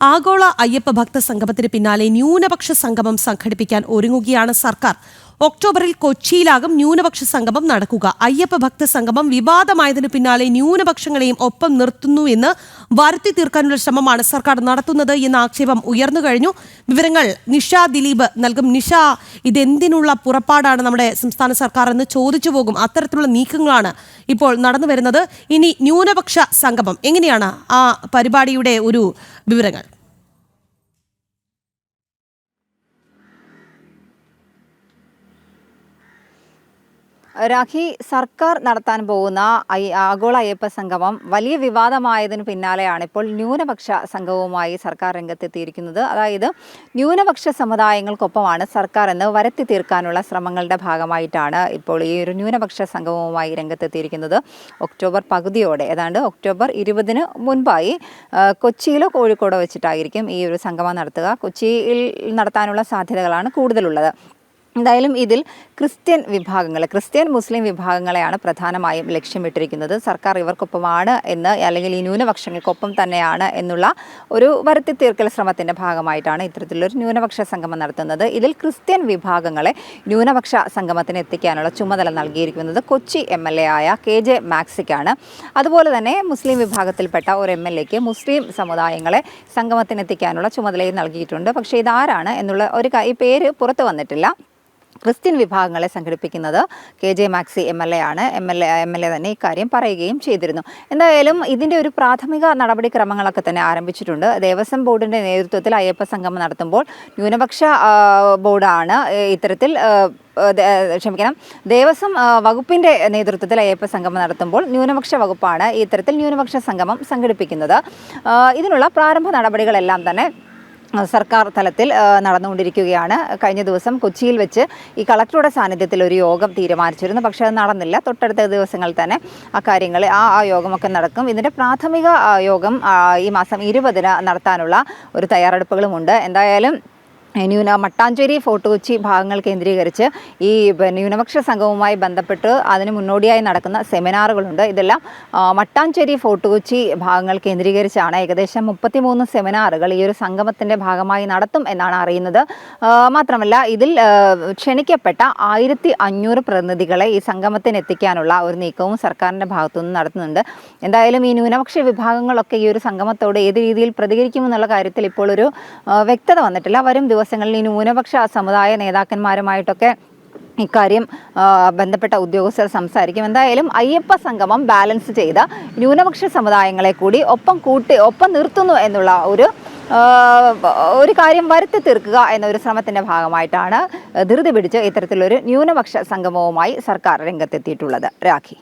ആഗോള അയ്യപ്പ ഭക്ത സംഗമത്തിന് പിന്നാലെ ന്യൂനപക്ഷ സംഗമം സംഘടിപ്പിക്കാൻ ഒരുങ്ങുകയാണ് സർക്കാർ. ഒക്ടോബറിൽ കൊച്ചിയിലാകും ന്യൂനപക്ഷ സംഗമം നടക്കുക. അയ്യപ്പ ഭക്ത സംഗമം വിവാദമായതിനു പിന്നാലെ ന്യൂനപക്ഷങ്ങളെയും ഒപ്പം നിർത്തുന്നു എന്ന് വരുത്തി തീർക്കാനുള്ള ശ്രമമാണ് സർക്കാർ നടത്തുന്നത് എന്ന ആക്ഷേപം ഉയർന്നു കഴിഞ്ഞു. വിവരങ്ങൾ നിഷ ദിലീപ് നൽകും. നിഷ ഇതെന്തിനുള്ള പുറപ്പാടാണ് നമ്മുടെ സംസ്ഥാന സർക്കാർ എന്ന് ചോദിച്ചു പോകും. അത്തരത്തിലുള്ള നീക്കങ്ങളാണ് ഇപ്പോൾ നടന്നു വരുന്നത്. ഇനി ന്യൂനപക്ഷ സംഗമം എങ്ങനെയാണ് ആ പരിപാടിയുടെ ഒരു വിവരങ്ങൾ? രാഖി സർക്കാർ നടത്താൻ പോകുന്ന ആഗോള അയ്യപ്പ സംഗമം വലിയ വിവാദമായതിനു പിന്നാലെയാണ് ഇപ്പോൾ ന്യൂനപക്ഷ സംഘവുമായി സർക്കാർ രംഗത്തെത്തിയിരിക്കുന്നത്. അതായത് ന്യൂനപക്ഷ സമുദായങ്ങൾക്കൊപ്പമാണ് സർക്കാർ എന്ന് വരത്തി തീർക്കാനുള്ള ശ്രമങ്ങളുടെ ഭാഗമായിട്ടാണ് ഇപ്പോൾ ഈ ഒരു ന്യൂനപക്ഷ സംഘവുമായി രംഗത്തെത്തിയിരിക്കുന്നത്. ഒക്ടോബർ പകുതിയോടെ ഏതാണ്ട് ഒക്ടോബർ ഇരുപതിന് മുൻപായി കൊച്ചിയിലോ കോഴിക്കോടോ വെച്ചിട്ടായിരിക്കും ഈ ഒരു സംഗമം നടത്തുക. കൊച്ചിയിൽ നടത്താനുള്ള സാധ്യതകളാണ് കൂടുതലുള്ളത്. എന്തായാലും ഇതിൽ ക്രിസ്ത്യൻ വിഭാഗങ്ങൾ ക്രിസ്ത്യൻ മുസ്ലിം വിഭാഗങ്ങളെയാണ് പ്രധാനമായും ലക്ഷ്യമിട്ടിരിക്കുന്നത്. സർക്കാർ ഇവർക്കൊപ്പമാണ് എന്ന് അല്ലെങ്കിൽ ഈ ന്യൂനപക്ഷങ്ങൾക്കൊപ്പം തന്നെയാണ് എന്നുള്ള ഒരു വരുത്തി തീർക്കൽ ശ്രമത്തിന്റെ ഭാഗമായിട്ടാണ് ഇത്തരത്തിലൊരു ന്യൂനപക്ഷ സംഗമം നടത്തുന്നത്. ഇതിൽ ക്രിസ്ത്യൻ വിഭാഗങ്ങളെ ന്യൂനപക്ഷ സംഗമത്തിന് എത്തിക്കാനുള്ള ചുമതല നൽകിയിരിക്കുന്നത് കൊച്ചി എം എൽ എ ആയ കെ ജെ മാക്സിക്കാണ്. അതുപോലെ തന്നെ മുസ്ലിം വിഭാഗത്തിൽപ്പെട്ട ഒരു എം എൽ എക്ക് മുസ്ലിം സമുദായങ്ങളെ സംഗമത്തിനെത്തിക്കാനുള്ള ചുമതലയും നൽകിയിട്ടുണ്ട്. പക്ഷേ ഇതാരാണ് എന്നുള്ള ഒരു ഈ പേര് പുറത്തു വന്നിട്ടില്ല. ക്രിസ്ത്യൻ വിഭാഗങ്ങളെ സംഘടിപ്പിക്കുന്നത് K J Maxy M L A ആണ്. M L A M L A തന്നെ ഇക്കാര്യം പറയുകയും ചെയ്തിരുന്നു. എന്തായാലും ഇതിന്റെ ഒരു പ്രാഥമിക നടപടിക്രമങ്ങളൊക്കെ തന്നെ ആരംഭിച്ചിട്ടുണ്ട്. ദേവസ്വം ബോർഡിന്റെ നേതൃത്വത്തിൽ അയ്യപ്പ സംഗമം നടത്തുമ്പോൾ ന്യൂനപക്ഷ ബോർഡാണ് ഇത്തരത്തിൽ ക്ഷമിക്കണം ദേവസ്വം വകുപ്പിന്റെ നേതൃത്വത്തിൽ അയ്യപ്പ സംഗമം നടത്തുമ്പോൾ ന്യൂനപക്ഷ വകുപ്പാണ് ഇത്തരത്തിൽ ന്യൂനപക്ഷ സംഗമം സംഘടിപ്പിക്കുന്നത്. ഇതിനുള്ള പ്രാരംഭ നടപടികളെല്ലാം തന്നെ സർക്കാർ തലത്തിൽ നടന്നുകൊണ്ടിരിക്കുകയാണ്. കഴിഞ്ഞ ദിവസം കൊച്ചിയിൽ വെച്ച് ഈ കളക്ടറുടെ സാന്നിധ്യത്തിൽ ഒരു യോഗം തീരുമാനിച്ചിരുന്നു. പക്ഷേ അത് നടന്നില്ല. തൊട്ടടുത്ത ദിവസങ്ങളിൽ തന്നെ ആ കാര്യങ്ങൾ ആ ആ യോഗമൊക്കെ നടക്കും. ഇതിന്റെ പ്രാഥമിക യോഗം ഈ മാസം ഇരുപതിന് നടത്താനുള്ള ഒരു തയ്യാറെടുപ്പുകളുമുണ്ട്. എന്തായാലും ന്യൂന മട്ടാഞ്ചേരി ഫോർട്ട് കൊച്ചി ഭാഗങ്ങൾ കേന്ദ്രീകരിച്ച് ഈ ന്യൂനപക്ഷ സംഘവുമായി ബന്ധപ്പെട്ട് അതിന് മുന്നോടിയായി നടക്കുന്ന സെമിനാറുകളുണ്ട്. ഇതെല്ലാം മട്ടാഞ്ചേരി ഫോർട്ട് കൊച്ചി ഭാഗങ്ങൾ കേന്ദ്രീകരിച്ചാണ് ഏകദേശം മുപ്പത്തിമൂന്ന് സെമിനാറുകൾ ഈ ഒരു സംഗമത്തിന്റെ ഭാഗമായി നടത്തും എന്നാണ് അറിയുന്നത്. മാത്രമല്ല ഇതിൽ ക്ഷണിക്കപ്പെട്ട ആയിരത്തി അഞ്ഞൂറ് പ്രതിനിധികളെ ഈ സംഗമത്തിന് എത്തിക്കാനുള്ള ഒരു നീക്കവും സർക്കാരിന്റെ ഭാഗത്തുനിന്ന് നടത്തുന്നുണ്ട്. എന്തായാലും ഈ ന്യൂനപക്ഷ വിഭാഗങ്ങളൊക്കെ ഈ ഒരു സംഗമത്തോട് ഏത് രീതിയിൽ പ്രതികരിക്കുമെന്നുള്ള കാര്യത്തിൽ ഇപ്പോൾ ഒരു വ്യക്തത വന്നിട്ടില്ല. വരും ദിവസങ്ങളിൽ ഈ ന്യൂനപക്ഷ സമുദായ നേതാക്കന്മാരുമായിട്ടൊക്കെ ഇക്കാര്യം ബന്ധപ്പെട്ട ഉദ്യോഗസ്ഥർ സംസാരിക്കും. എന്തായാലും അയ്യപ്പ സംഗമം ബാലൻസ് ചെയ്ത ന്യൂനപക്ഷ സമുദായങ്ങളെ കൂടി ഒപ്പം കൂട്ടി ഒപ്പം നിർത്തുന്നു എന്നുള്ള ഒരു ഒരു കാര്യം വരുത്തി തീർക്കുക എന്നൊരു ശ്രമത്തിന്റെ ഭാഗമായിട്ടാണ് ധൃതി പിടിച്ച് ഇത്തരത്തിലൊരു ന്യൂനപക്ഷ സംഗമവുമായി സർക്കാർ രംഗത്തെത്തിയിട്ടുള്ളത്. രാഖി.